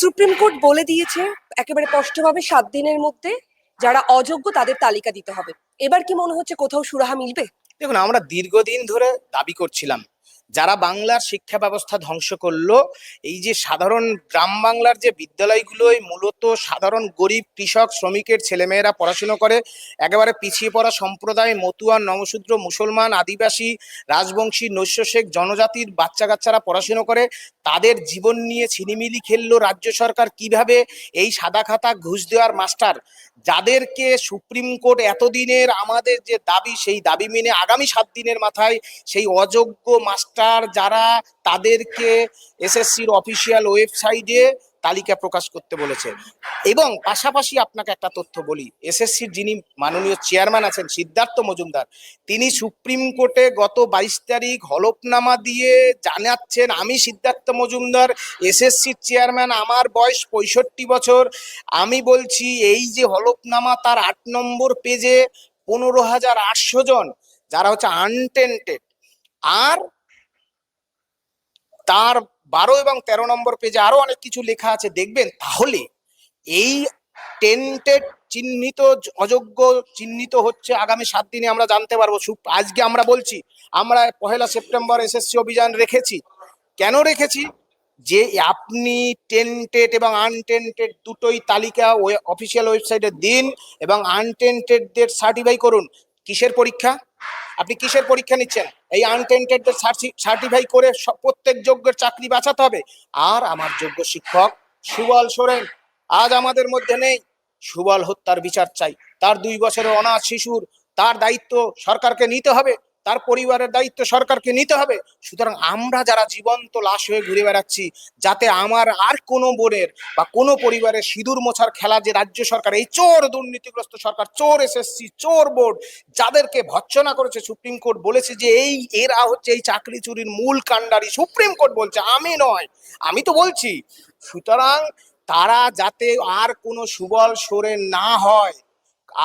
Supreme court বলে দিয়েছে একেবারে স্পষ্টভাবে সাত দিনের মধ্যে যারা অযোগ্য তাদের তালিকা দিতে হবে। এবার কি মনে হচ্ছে কোথাও সুরাহা মিলবে? দেখুন, আমরা দীর্ঘদিন ধরে দাবি করছিলাম যারা বাংলার শিক্ষা ব্যবস্থা ধ্বংস করল, এই যে সাধারণ গ্রাম বাংলার যে বিদ্যালয়গুলোয় মূলত সাধারণ গরিব কৃষক শ্রমিকের ছেলেমেয়েরা পড়াশুনো করে, একেবারে পিছিয়ে পড়া সম্প্রদায় মতুয়ান নমশূদ্র মুসলমান, আদিবাসী, রাজবংশী নৈশ শেখ জনজাতির বাচ্চা কাচ্চারা পড়াশুনো করে, তাদের জীবন নিয়ে ছিনিমিলি খেললো রাজ্য সরকার কীভাবে এই সাদা খাতা ঘুষ দেওয়ার মাস্টার? যাদেরকে সুপ্রিম কোর্ট এতদিনের আমাদের যে দাবি, সেই দাবি মেনে আগামী সাত দিনের মাথায় সেই অযোগ্য মাস্টার যারা তাদেরকে এসএসসির অফিসিয়াল ওয়েবসাইটে তালিকা প্রকাশ করতে বলেছে। এবং পাশাপাশি আপনাকে একটা তথ্য বলি, এসএসসির যিনি মাননীয় চেয়ারম্যান আছেন, সিদ্ধার্থ মজুমদার, তিনি সুপ্রিম কোর্টে গত বাইশ তারিখ হলফনামা দিয়ে জানাচ্ছেন, আমি সিদ্ধার্থ মজুমদার, এসএসসির চেয়ারম্যান আমার বয়স পঁয়ষট্টি বছর। আমি বলছি, এই যে হলফনামা তার আট নম্বর পেজে পনেরো হাজার আটশো জন, যারা হচ্ছে আনটেন্টেড আর তার বারো এবং তেরো নম্বর পেজে আরও অনেক কিছু লেখা আছে, দেখবেন? তাহলে এই টেন্টেড চিহ্নিত, অযোগ্য, চিহ্নিত হচ্ছে আগামী সাত দিনে আমরা জানতে পারব। আজকে আমরা বলছি, আমরা পহেলা সেপ্টেম্বর এসএসসি অভিযান রেখেছি। কেন রেখেছি? যে আপনি টেন্টেড এবং আনটেন্টেড দুটোই তালিকা অফিসিয়াল ওয়েবসাইটে দিন এবং আনটেন্টেডদের সার্টিফাই করুন। কিসের পরীক্ষা? আপনি কিসের পরীক্ষা নিচ্ছেন? এই আনটেন্টেডদের সার্টিফাই করে প্রত্যেক যোগ্যের চাকরি বাঁচাতে হবে। আর আমার যোগ্য শিক্ষক সুবল সোরেন, আজ আমাদের মধ্যে নেই। সুবল হত্যার বিচার চাই। তার দুই বছরের অনাথ শিশুর, তার দায়িত্ব সরকারকে নিতে হবে। তার পরিবারের দায়িত্ব সরকারকে নিতে হবে। সুতরাং আমরা যারা জীবন্ত লাশ হয়ে ঘুরে বেড়াচ্ছি, যাতে আমার আর কোনো বোনের বা কোনো পরিবারের সিঁদুর মোছার খেলা যে রাজ্য সরকার, এই চোর দুর্নীতিগ্রস্ত সরকার, চোর এসএসসি, চোর বোর্ড, যাদেরকে ভৎসনা করেছে সুপ্রিম কোর্ট, বলেছে যে এই এরা হচ্ছে এই চাকরি চুরির মূল কাণ্ডারি। সুপ্রিম কোর্ট বলছে, আমি নয়, আমি তো বলছি, সুতরাং তারা যাতে আর কোনো সুবল সরে না হয়,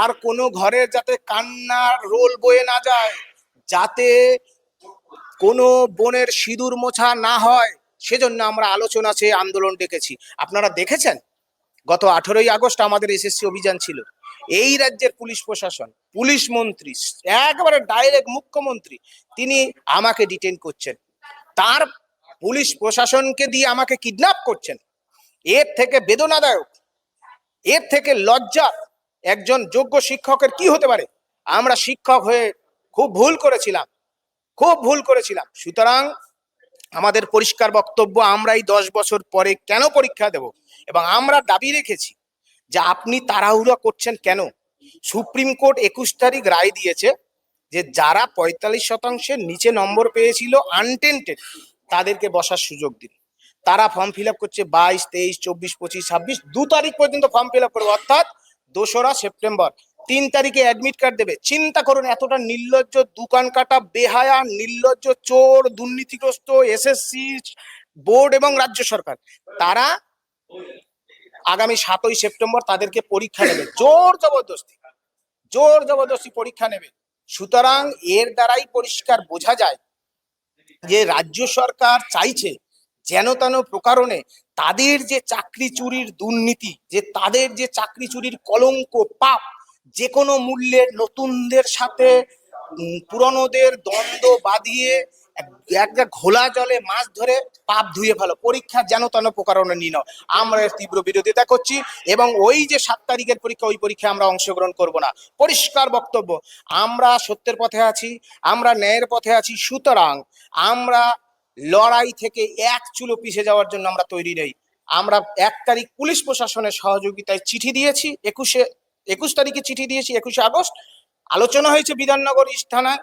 আর কোনো ঘরে যাতে কান্নার রোল বয়ে না যায় যাতে কোনো বোনের সিঁদুর মোছা না হয়, সেজন্য আমরা আলোচনা চেয়ে আন্দোলন ডেকেছি। আপনারা দেখেছেন? গত আঠেরোই আগস্ট আমাদের এসএসসি অভিযান ছিল। এই রাজ্যের পুলিশ প্রশাসন, পুলিশ মন্ত্রী, একেবারে ডাইরেক্ট মুখ্যমন্ত্রী, তিনি আমাকে ডিটেন করছেন। তার পুলিশ প্রশাসনকে দিয়ে আমাকে কিডন্যাপ করছেন। এর থেকে বেদনাদায়ক, এর থেকে লজ্জা, একজন যোগ্য শিক্ষকের কি হতে পারে? আমরা শিক্ষক হয়ে খুব ভুল করেছিলাম। খুব ভুল করেছিলাম। সুতরাং আমাদের পরিষ্কার বক্তব্য আমরাই দশ বছর পরে কেন পরীক্ষা দেব? এবং আমরা দাবি রেখেছি যে আপনি তাড়াহুড়া করছেন কেন? সুপ্রিম কোর্ট একুশ তারিখ রায় দিয়েছে যে যারা পঁয়তাল্লিশ শতাংশের নিচে নম্বর পেয়েছিল আনটেন্টেড তাদেরকে বসার সুযোগ দিন। তারা ফর্ম ফিল করছে বাইশ, তেইশ, চব্বিশ, পঁচিশ, ছাব্বিশ, দু তারিখ পর্যন্ত ফর্ম ফিল করবে। অর্থাৎ দোসরা সেপ্টেম্বর। তিন তারিখে অ্যাডমিট কার্ড দেবে। চিন্তা করুন, এতটা নির্লজ্জ দোকান কাটা, বেহায়া, নির্লজ্জ চোর, দুর্নীতিগ্রস্ত এসএসসি বোর্ড এবং রাজ্য সরকার, তারা আগামী সাতই সেপ্টেম্বর তাদেরকে পরীক্ষা নেবে। জোর জবরদস্তি জোর জবরদস্তি পরীক্ষা নেবে। সুতরাং এর দ্বারাই পরিষ্কার বোঝা যায় যে রাজ্য সরকার চাইছে যেন তেন প্রকারণে তাদের যে চাকরি চুরির দুর্নীতি, যে তাদের যে চাকরি চুরির কলঙ্ক, পাপ যে কোনো মূল্যের নতুনদের সাথে পুরনোদের দ্বন্দ্ব বাঁধিয়ে এক- ঘোলা জলে মাছ ধরে পাপ ধুয়ে ফেলো। পরীক্ষা যেন তেন প্রকারণে নিন। আমরা এর তীব্র বিরোধিতা করছি এবং ওই যে সাত তারিখের পরীক্ষা, ওই পরীক্ষায় আমরা অংশগ্রহণ করব না। পরিষ্কার বক্তব্য, আমরা সত্যের পথে আছি, আমরা ন্যায়ের পথে আছি, সুতরাং আমরা লড়াই থেকে এক চুলো পিছে যাওয়ার জন্য আমরা তৈরি নেই। আমরা এক তারিখ পুলিশ প্রশাসনের সহযোগিতায় চিঠি দিয়েছি, একুশে একুশ তারিখে চিঠি দিয়েছি, একুশে আগস্ট। আলোচনা হয়েছে বিধাননগর ইস্ট থানায়।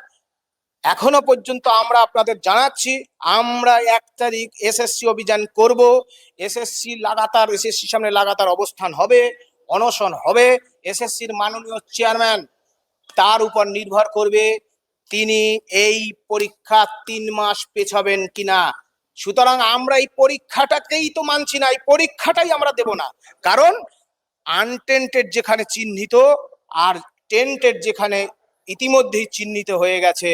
এখনও পর্যন্ত আমরা আপনাদের জানাচ্ছি, আমরা এক তারিখ এসএসসি অভিযান করব। এসএসসি লাগাতার, এসএসসি সামনে লাগাতার অবস্থান হবে, অনশন হবে। এসএসসির মাননীয় চেয়ারম্যান তার উপর নির্ভর করবে তিনি এই পরীক্ষা তিন মাস পেছাবেন কিনা। সুতরাং আমরা এই পরীক্ষাটাকেই তো মানছি না, এই পরীক্ষাটাই আমরা দেব না। কারণ আনটেন্টেড যেখানে চিহ্নিত আর টেন্টেড যেখানে ইতিমধ্যেই চিহ্নিত হয়ে গেছে,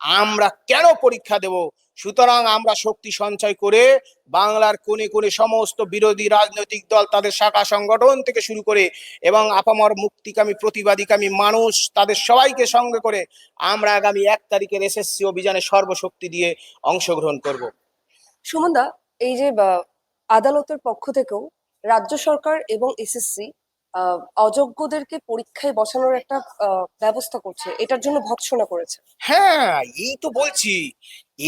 আমরা কেন পরীক্ষা দেব? সুতরাং আমরা শক্তি সঞ্চয় করে বাংলার কোণে কোণে সমস্ত বিরোধী রাজনৈতিক দল তাদের শাখা সংগঠন থেকে শুরু করে এবং আপামর মুক্তিকামী, প্রতিবাদীকামী মানুষ তাদের সবাইকে সঙ্গে করে আমরা আগামী এক তারিখের এসএসসি অভিযানে সর্বশক্তি দিয়ে অংশগ্রহণ করব। সুমনদা, এই যে আদালতের পক্ষ থেকেও রাজ্য সরকার এবং এসএসসি অযোগ্যদেরকে পরীক্ষায় বসানোর একটা ব্যবস্থা করছে। এটার জন্য ভৎসনা করেছে। হ্যাঁ এই তো বলছি।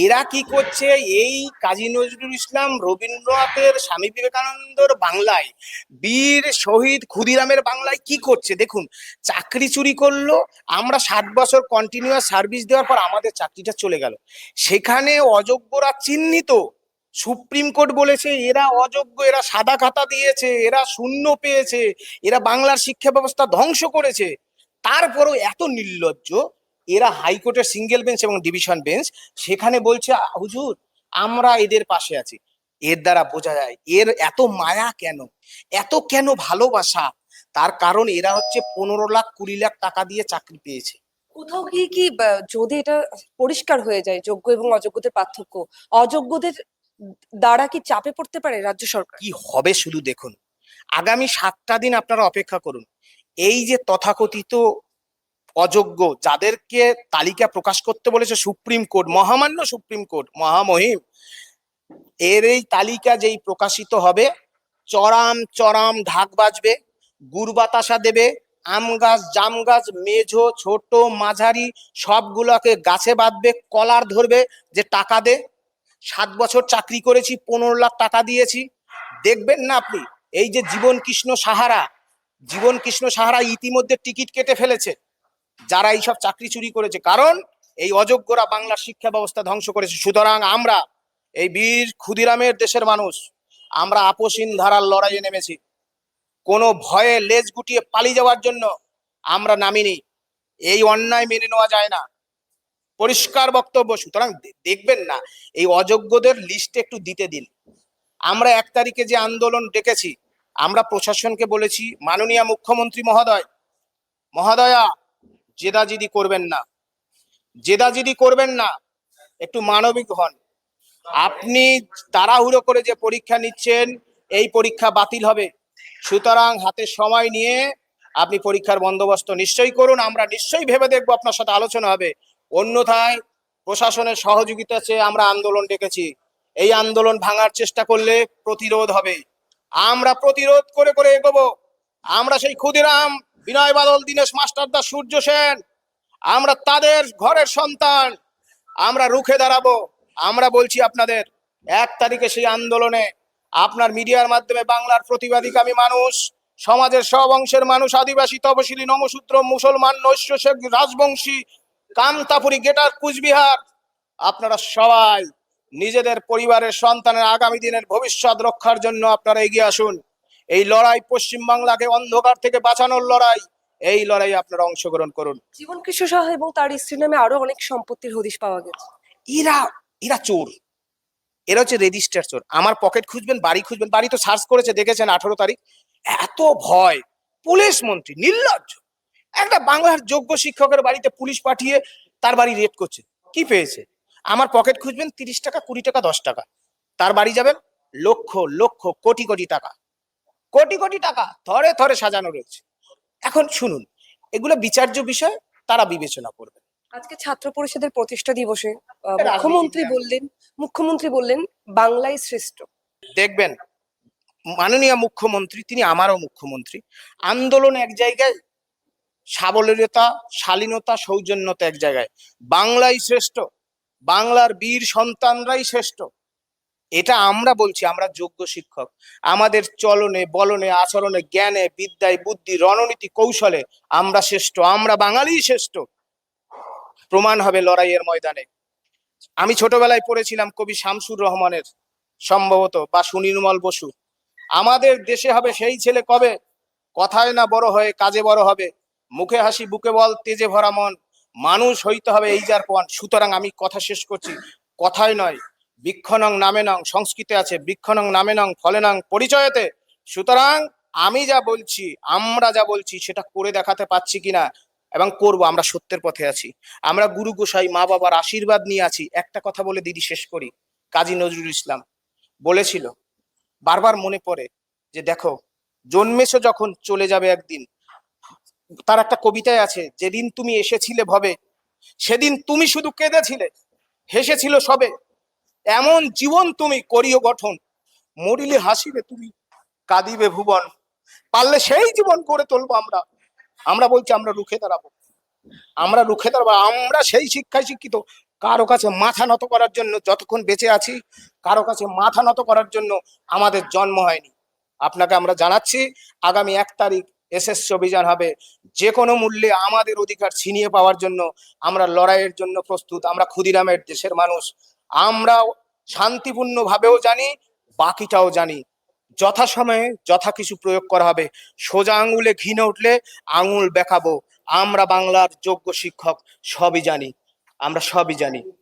এরা কি করছে? এই কাজী নজরুল ইসলাম রবীন্দ্রনাথের স্বামী বিবেকানন্দর বাংলায়, বীর শহীদ ক্ষুদিরামের বাংলায় কি করছে? দেখুন, চাকরি চুরি করল, আমরা সাত বছর কন্টিনিউয়াস সার্ভিস দেওয়ার পর আমাদের চাকরিটা চলে গেল। সেখানে অযোগ্যরা চিহ্নিত। সুপ্রিম কোর্ট বলেছে এরা অযোগ্য এরা সাদা খাতা দিয়েছে এরা শূন্য পেয়েছে এরা বাংলার শিক্ষা ব্যবস্থা ধ্বংস করেছে। তারপরও এত নির্লজ্জ এরা হাইকোর্টের সিঙ্গেল বেঞ্চ এবং ডিভিশন বেঞ্চ সেখানে বলছে "আ, হুজুর আমরা এদের পাশে আছি। এর দ্বারা বোঝা যায় এর এত মায়া কেন? এত কেন ভালোবাসা? তার কারণ এরা হচ্ছে পনেরো লাখ কুড়ি লাখ টাকা দিয়ে চাকরি পেয়েছে। কোথাও গিয়ে কি যদি এটা পরিষ্কার হয়ে যায় যোগ্য এবং অযোগ্যদের পার্থক্য অযোগ্যদের দ্বারা কি চাপে পড়তে পারে রাজ্য সরকার? কি হবে শুধু দেখুন। আগামী সাতটা দিন আপনারা অপেক্ষা করুন। এই যে তথাকথিত অযোগ্য, যাদেরকে তালিকা প্রকাশ করতে বলেছে সুপ্রিম কোর্ট, মহামান্য সুপ্রিম কোর্ট, মহামহিম, এর এই তালিকা যেই প্রকাশিত হবে, চরাম চরাম ঢাক বাজবে, গুড় বাতাসা দেবে, আম গাছ, জাম গাছ, মেঝো, ছোট, মাঝারি, সবগুলোকে গাছে বাঁধবে, কলার ধরবে, যে টাকা দে সাত বছর চাকরি করেছি, পনেরো লাখ টাকা দিয়েছি। দেখবেন না আপনি, এই যে জীবন কৃষ্ণ সাহারা, জীবন কৃষ্ণ সাহারা ইতিমধ্যে টিকিট কেটে ফেলেছে। যারা এইসব চাকরি চুরি করেছে, কারণ এই অযোগ্যরা বাংলার শিক্ষা ব্যবস্থা ধ্বংস করেছে। সুতরাং আমরা, এই বীর ক্ষুদিরামের দেশের মানুষ, আমরা আপোষহীন ধারার লড়াইয়ে নেমেছি। কোনো ভয়ে লেজ গুটিয়ে পালিয়ে যাওয়ার জন্য আমরা নামিনি। এই অন্যায় মেনে নেওয়া যায় না। পরিষ্কার বক্তব্য। সুতরাং দেখবেন না, এই অযোগ্যদের লিস্ট একটু দিতে দিন। আমরা এক তারিখে যে আন্দোলন ডেকেছি, আমরা প্রশাসনকে বলেছি, মাননীয় মুখ্যমন্ত্রী মহোদয়, মহোদয়া, জেদাজিদি করবেন না। জেদাজিদি করবেন না, একটু মানবিক হন। আপনি তাড়াহুড়ো করে যে পরীক্ষা নিচ্ছেন, এই পরীক্ষা বাতিল হবে। সুতরাং হাতে সময় নিয়ে আপনি পরীক্ষার বন্দোবস্ত নিশ্চয়ই করুন, আমরা নিশ্চয়ই ভেবে দেখব আপনার সাথে আলোচনা হবে। অন্যথায় প্রশাসনের সহযোগিতা চেয়ে আমরা আন্দোলন ডেকেছি। এই আন্দোলন ভাঙার চেষ্টা করলে প্রতিরোধ হবে। আমরা প্রতিরোধ করে করে এগোবো। আমরা সেই ক্ষুদিরাম, বিনয় বাদল, দীনেশ মাস্টারদা সূর্য সেন, আমরা তাদের ঘরের সন্তান। আমরা রুখে দাঁড়াবো। আমরা বলছি আপনাদের, এক তারিখে সেই আন্দোলনে আপনার মিডিয়ার মাধ্যমে বাংলার প্রতিবাদীকামী মানুষ, সমাজের সব অংশের মানুষ, আদিবাসী তপশিলি, নমসূত্র, মুসলমান নৈশ্য শেখ, রাজবংশী কামতাপুরি গেটার কুচবিহার। আপনারা সবাই নিজেদের পরিবারের সন্তানের আগামী দিনের ভবিষ্যৎ রক্ষার জন্য আপনারা এগিয়ে আসুন। এই লড়াই পশ্চিমবাংলাকে অন্ধকার থেকে বাঁচানোর লড়াই এই লড়াই আপনারা অংশগ্রহণ করুন। জীবন কৃষ্ণ সাহা এবং তার স্ত্রীর নামে আরও অনেক সম্পত্তির হদিশ পাওয়া গেছে। এরা এরা চোর। এরা হচ্ছে রেজিস্টার চোর। আমার পকেট খুঁজবেন বাড়ি খুঁজবেন বাড়ি তো সার্চ করেছে দেখেছেন আঠারো তারিখ। এত ভয়। পুলিশ মন্ত্রী নির্লজ্জ। একটা বাংলার যোগ্য শিক্ষকের বাড়িতে পুলিশ পাঠিয়ে তার বাড়ি রেড করছে। কি পেয়েছে? আমার পকেট খুঁজবেন তিরিশ টাকা কুড়ি টাকা দশ টাকা। তার বাড়ি যাবেন লক্ষ লক্ষ কোটি কোটি টাকা। কোটি কোটি টাকা থরে থরে সাজানো রয়েছে। এখন শুনুন এগুলো বিচার্য বিষয় তারা বিবেচনা করবে। আজকে ছাত্র পরিষদের প্রতিষ্ঠা দিবসে মুখ্যমন্ত্রী বললেন মুখ্যমন্ত্রী বললেন বাংলাই শ্রেষ্ঠ। দেখবেন মাননীয় মুখ্যমন্ত্রী তিনি আমারও মুখ্যমন্ত্রী আন্দোলন এক জায়গায় সাবলীলতা, শালীনতা, সৌজন্যতা এক জায়গায়। বাংলাই শ্রেষ্ঠ, বাংলার বীর সন্তানরাই শ্রেষ্ঠ। এটা আমরা বলছি, আমরা যোগ্য শিক্ষক। আমাদের চলনে, বলনে, আচরণে, জ্ঞানে, বিদ্যায়, বুদ্ধি, রণনীতি, কৌশলে আমরা শ্রেষ্ঠ, আমরা বাঙালি শ্রেষ্ঠ। প্রমাণ হবে লড়াইয়ের ময়দানে। আমি ছোটবেলায় পড়েছিলাম কবি শামসুর রহমানের, সম্ভবত, বা সুনির্মল বসু। আমাদের দেশে হবে সেই ছেলে কবে? কথায় না বড় হয়ে কাজে বড় হবে। মুখে হাসি, বুকে বল, তেজে ভরা মন, মানুষ হইতে হবে এই যার পণ। সুতরাং আমি কথা শেষ করছি। কথাই নয়, বৃক্ষনং নামে নং সংস্কৃতে আছে, বৃক্ষনং নামে নং ফলে নং পরিচয়তে। সুতরাং আমি যা বলছি, আমরা যা বলছি, সেটা করে দেখাতে পাচ্ছি কিনা এবং করব, আমরা সত্যের পথে আছি। আমরা গুরু গোসাই, মা বাবার আশীর্বাদ নিয়ে আছি। একটা কথা বলে দিদি শেষ করি, কাজী নজরুল ইসলাম। বলেছিল, বারবার মনে পড়ে যে দেখো, জন্মেছো যখন চলে যাবে একদিন তার একটা কবিতায় আছে, যেদিন তুমি এসেছিলে ভবে, সেদিন তুমি শুধু কেঁদেছিলে, হেসেছিল সবে। এমন জীবন তুমি করিও গঠন, মরিলে হাসিবে তুমি, কাঁদিবে ভুবন। পারলে সেই জীবন করে তুলবো আমরা আমরা বলছি আমরা রুখে দাঁড়াবো। আমরা রুখে দাঁড়াবো, আমরা সেই শিক্ষায় শিক্ষিত। কারও কাছে মাথা নত করার জন্য যতক্ষণ বেঁচে আছি, কারও কাছে মাথা নত করার জন্য আমাদের জন্ম হয়নি। আপনাকে আমরা জানাচ্ছি, আগামী এক তারিখ এসএসসি অভিযান হবে। যে কোনো মূল্যে আমাদের অধিকার ছিনিয়ে পাওয়ার জন্য আমরা লড়াইয়ের জন্য প্রস্তুত, আমরা ক্ষুদিরামের দেশের মানুষ। আমরা শান্তিপূর্ণ ভাবেও জানি, বাকিটাও জানি। যথাসময়ে যথা কিছু প্রয়োগ করা হবে। সোজা আঙুলে ঘিনে উঠলে আঙুল বেঁকাবো। আমরা বাংলার যোগ্য শিক্ষক, সবই জানি। আমরা সবই জানি।